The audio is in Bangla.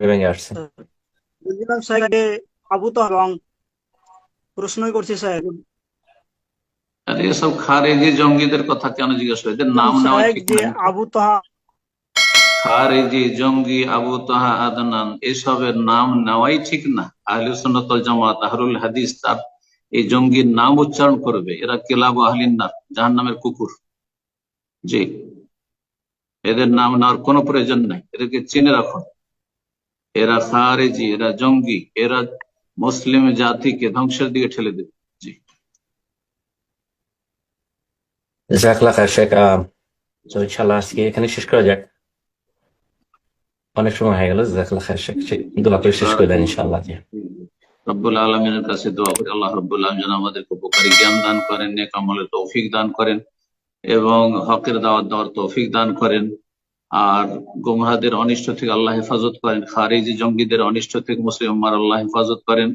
ভেঙে আসছে। বলছিলাম স্যারকে আবু তো এবং প্রশ্নই করছি স্যার আরে খারেজি জঙ্গিদের কথা কেন জিজ্ঞেস এদের নাম নেওয়া ঠিক যে না আবু তাহা খারেজি জঙ্গি আবু তাহা আদনান এসবের নাম নেওয়াই ঠিক না। আহলে সুন্নাত ওয়াল জামাত আহলুল হাদিস তার এই জঙ্গির নাম উচ্চারণ করবে। এরা কেলাব আহলিন নার জাহান্নামের কুকুর। জি। এদের নাম নেওয়ার কোনো প্রয়োজন নাই। এদেরকে চিনে রাখুন। এরা খারেজি এরা জঙ্গি এরা মুসলিম জাতিকে ধ্বংসের দিকে ঠেলে দেবে। জি। জাজাকাল্লাহ শেখ তো ইনশাল্লাহ আজকে এখানে শেষ করা যাক। অনেক সময় হয়ে গেল খায়ের শেখ শেখ দোয়া করে শেষ করে দেন ইনশাল্লাহ জি। রব্বুল আলমিনের কাছে দোয়া করি আল্লাহ রব্বুল আলম যেন আমাদেরকে উপকারী জ্ঞান দান করেন নেক আমলের তৌফিক দান করেন এবং হকের দাওয়াত দেওয়ার তৌফিক দান করেন। আর গোমরাদের অনিষ্ট থেকে আল্লাহ হেফাজত করেন, খারিজি জঙ্গিদের অনিষ্ট থেকে মুসলিম আল্লাহ হেফাজত করেন।